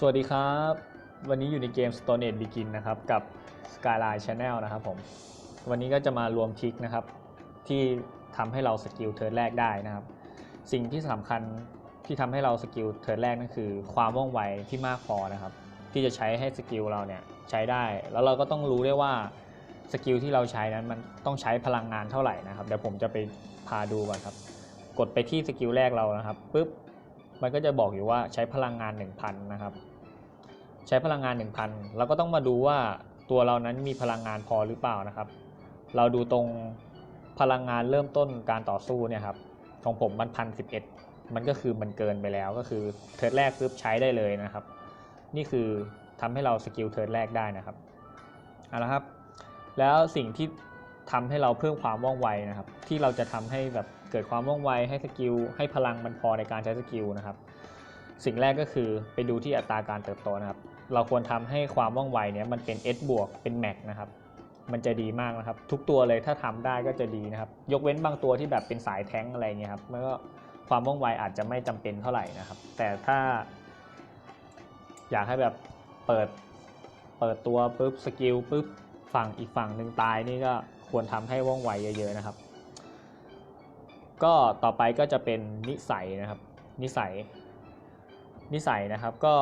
สวัสดีครับ วันนี้อยู่ในเกม Stone Age Begin นะครับ กับ Skyline Channel นะครับผม วันนี้ก็จะมารวมทริกนะครับ ที่ทำให้เราสกิลเทิร์นแรกได้นะครับ สิ่งที่สำคัญที่ทำให้เราสกิลเทิร์นแรกนั่นคือ ความว่องไวที่มากพอนะครับ ที่จะใช้ให้สกิลเราเนี่ยใช้ได้ แล้วเราก็ต้องรู้ด้วยว่าสกิลที่เราใช้นั้นมันต้องใช้พลังงานเท่าไหร่นะครับ เดี๋ยวผมจะไปพาดูก่อนครับ กดไปที่สกิลแรกเรานะครับปุ๊บ มันก็จะบอกอยู่ว่าใช้พลังงาน 1,000 นะครับ ใช้พลังงาน 1,000 เราก็ต้องมาดูว่าตัวเรานั้นมีพลังงานพอหรือเปล่านะครับ เราดูตรงพลังงานเริ่มต้นการต่อสู้เนี่ยครับของผมมันพันสิบเอ็ดมันก็คือมันเกินไปแล้วก็คือเทิร์นแรกปุ๊บใช้ได้เลยนะครับ นี่คือทำให้เราสกิลเทิร์นแรกได้นะครับเอาละครับ แล้วสิ่งที่ทำให้เราเพิ่มความว่องไวนะครับ ที่เราจะทำให้แบบ เกิดความว่องไวให้สกิลให้พลังมันพอในการใช้สกิลนะครับ สิ่งแรกก็คือไปดูที่อัตราการเติบโตนะครับ เราควรทำให้ความว่องไวเนี้ยมันเป็น S บวกเป็น Max นะครับมันจะดีมากนะครับ ทุกตัวเลยถ้าทำได้ก็จะดีนะครับ ยกเว้นบางตัวที่แบบเป็นสายแท้งอะไรเงี้ยครับมันก็ความว่องไวอาจจะไม่จำเป็นเท่าไหร่นะครับ แต่ถ้า อยากให้แบบเปิดเปิดตัวปุ๊บสกิลปุ๊บฝั่งอีกฝั่งหนึ่งตายนี่ก็ควรทำให้ว่องไวเยอะๆนะครับ ก็ต่อไปก็จะเป็นนิสัยนะครับ นิสัย นิสัยนะครับก็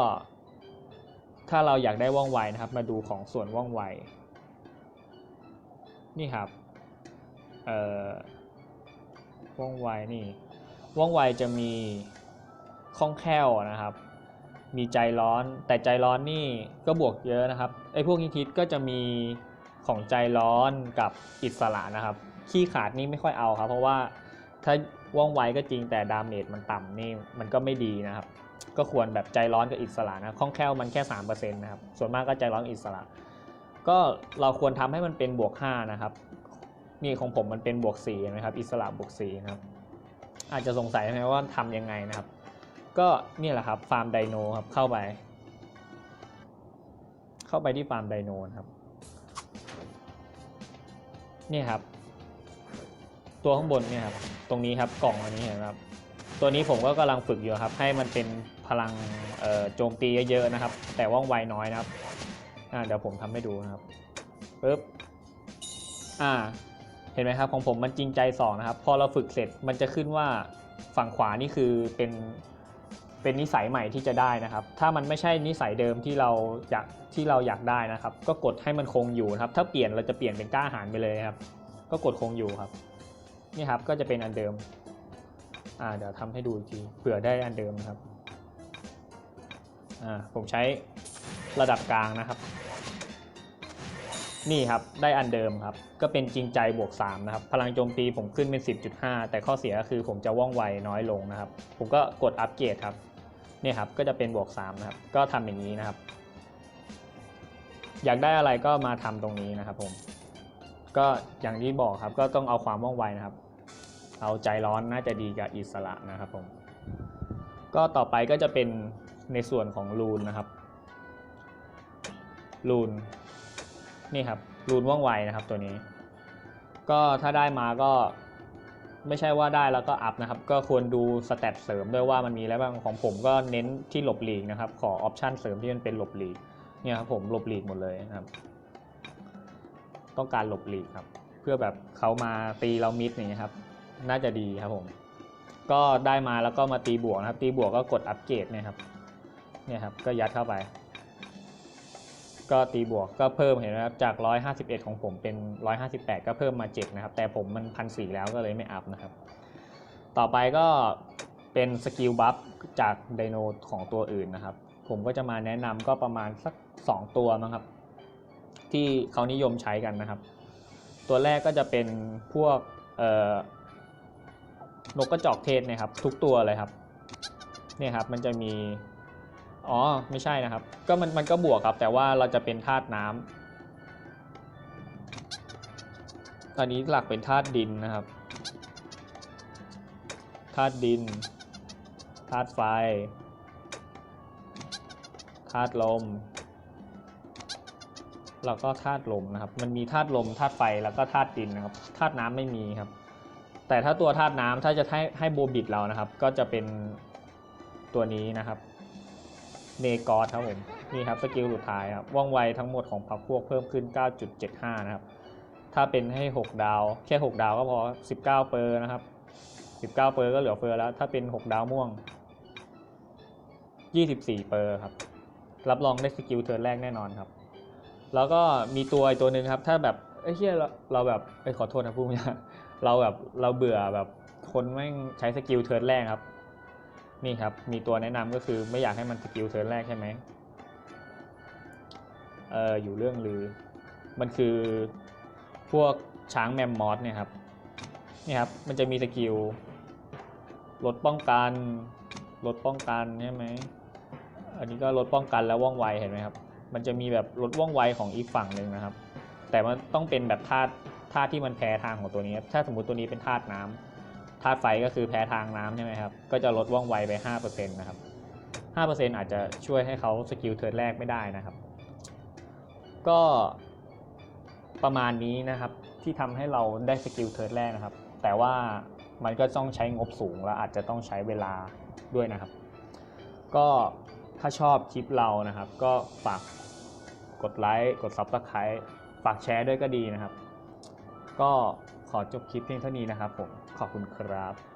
ถ้าเราอยากได้ว่องไวนะครับ มาดูของส่วนว่องไว นี่ครับเอ่อว่องไวนี่ว่องไวจะมีคล่องแคล่วนะครับ มีใจร้อนแต่ใจร้อนนี่ก็บวกเยอะนะครับไอ้พวกฮิตๆก็จะมีของใจร้อนกับอิสระนะครับ ขี้ขาดนี่ไม่ค่อยเอาครับ เพราะว่า ถ้าว่องไวก็จริงแต่ดาเมจมันต่ำนี่มันก็ไม่ดีนะครับ ก็ควรแบบใจร้อนกับอิสระนะคล่องแคล่วมันแค่3%นะครับส่วนมากก็ใจร้อนอิสระ ก็เราควรทำให้มันเป็นบวก5นะครับนี่ของผมมันเป็นบวก4นะครับ อิสระบวก4นะครับ อาจจะสงสัยไหมว่าทำยังไงนะครับ ก็นี่แหละครับฟาร์มไดโนครับเข้าไปเข้าไปที่ฟาร์มไดโนนครับ นี่ครับ ตัวข้างบนเนี่ยครับตรงนี้ครับกล่องอันนี้เห็นไหมครับตัวนี้ผมก็กำลังฝึกอยู่ครับ ให้มันเป็นพลังโจมตีเยอะๆนะครับ แต่ว่องไวน้อยนะครับเดี๋ยวผมทำให้ดูนะครับปึ๊บอ่าเห็นไหมครับของผมมันจริงใจสองนะครับพอเราฝึกเสร็จมันจะขึ้นว่าฝั่งขวานี่คือเป็นเป็นนิสัยใหม่ที่จะได้นะครับ ถ้ามันไม่ใช่นิสัยเดิมที่เราอยากที่เราอยากได้นะครับ ก็กดให้มันคงอยู่นะครับ ถ้าเปลี่ยนเราจะเปลี่ยนเป็นกล้าหาญไปเลยครับ ก็กดคงอยู่ครับ นี่ครับก็จะเป็นอันเดิมอ่าเดี๋ยวทำให้ดูอีกทีเผื่อได้อันเดิมครับอ่าผมใช้ระดับกลางนะครับ นี่ครับได้อันเดิมครับ ก็เป็นจริงใจบวก3นะครับพลังโจมตีผมขึ้นเป็น 10.5 แต่ข้อเสียก็คือผมจะว่องไวน้อยลงนะครับ ผมก็กดอัปเกรดครับเนี่ยครับก็จะเป็นบวก3นะครับก็ทำอย่างนี้นะครับ อยากได้อะไรก็มาทำตรงนี้นะครับผมก็อย่างที่บอกครับก็ต้องเอาความว่องไวนะครับ เอาใจร้อนน่าจะดีกับอิสระนะครับผม ก็ต่อไปก็จะเป็นในส่วนของรูนนะครับรูนนี่ครับรูนว่องไวนะครับตัวนี้ ก็ถ้าได้มาก็ไม่ใช่ว่าได้แล้วก็อัพนะครับ ก็ควรดูสเตตเสริมด้วยว่ามันมีอะไรบ้างของผมก็เน้นที่หลบหลีกนะครับ ขอออปชันเสริมที่มันเป็นหลบหลีกเนี่ยครับผมหลบหลีกหมดเลยนะครับ ต้องการหลบหลีกครับ เพื่อแบบเขามาตีเรามิดอย่างเงี้ยครับ น่าจะดีครับผม ก็ได้มาแล้วก็มาตีบวกนะครับ ตีบวกก็กดอัปเกรดเนี่ยครับเนี่ยครับก็ยัดเข้าไป ก็ตีบวกก็เพิ่มเห็นไหมครับจาก 151 ของผมเป็น 158 ก็เพิ่มมา 7 นะครับ แต่ผมมันพันสแล้วก็เลยไม่อัพนะครับ ต่อไปก็เป็นสกิลบัฟจากไดโนของตัวอื่นนะครับ ผมก็จะมาแนะนำก็ประมาณสัก 2 ตัวมั้งครับ ที่เขานิยมใช้กันนะครับ ตัวแรกก็จะเป็นพวก นกกระจอกเทศเนะครับทุกตัวเลยครับเนี่ยครับมันจะมีอ๋อไม่ใช่นะครับ ก็มันมันก็บวกครับ แต่ว่าเราจะเป็นธาตุน้ำตอนนี้หลักเป็นธาตุดินนะครับธาตุดินธาตุไฟธาตุลม แล้วก็ธาตุลมนะครับ มันมีธาตุลมธาตุไฟแล้วก็ธาตุดินนะครับธาตุน้ำไม่มีครับ แต่ถ้าตัวธาตุน้ำถ้าจะให้ให้โบบิดเรานะครับ ก็จะเป็นตัวนี้นะครับเนกอสครับผมนี่ครับสกิลสุดท้ายครับว่องไวทั้งหมดของพักพวกเพิ่มขึ้น 9.75 นะครับ ถ้าเป็นให้ 6 ดาว แค่ 6 ดาวก็พอ 19 เปอร์นะครับ 19 เปอร์ก็เหลือเฟือแล้ว ถ้าเป็น 6 ดาวม่วง 24 เปอร์ครับ รับรองได้สกิลเทิร์นแรกแน่นอนครับ แล้วก็มีตัวอีกตัวหนึ่งครับ ถ้าแบบเอ้ยเฮียเราเราแบบเอ้ยขอโทษนะพูดไม่ได้ เราแบบเราเบื่อแบบคนแม่งใช้สกิลเทิร์นแรกครับ นี่ครับมีตัวแนะนำก็คือไม่อยากให้มันสกิลเทิร์นแรกใช่ไหมเอออยู่เรื่องลือ มันคือพวกช้างแมมมอสเนี่ยครับนี่ครับมันจะมีสกิลลดป้องกันลดป้องกันใช่ไหมอันนี้ก็ลดป้องกันแล้วว่องไวเห็นไหมครับ มันจะมีแบบลดว่องไวของอีกฝั่งหนึ่งนะครับ แต่มันต้องเป็นแบบธาตุ ธาตุที่มันแพ้ทางของตัวนี้ครับถ้าสมมติตัวนี้เป็นธาตุน้ำธาตุไฟก็คือแพ้ทางน้ำใช่ไหมครับ ก็จะลดว่องไวไป 5%นะครับ5%อาจจะช่วยให้เขาสกิลเทิร์นแรกไม่ได้นะครับ ก็ประมาณนี้นะครับที่ทำให้เราได้สกิลเทิร์นแรกนะครับ แต่ว่ามันก็ต้องใช้งบสูงและอาจจะต้องใช้เวลาด้วยนะครับ ก็ถ้าชอบคลิปเรานะครับ ก็ฝากกดไลค์กด Subscribe ฝากแชร์ด้วยก็ดีนะครับ ก็ขอจบคลิปเพียงเท่านี้นะครับผม ขอบคุณครับ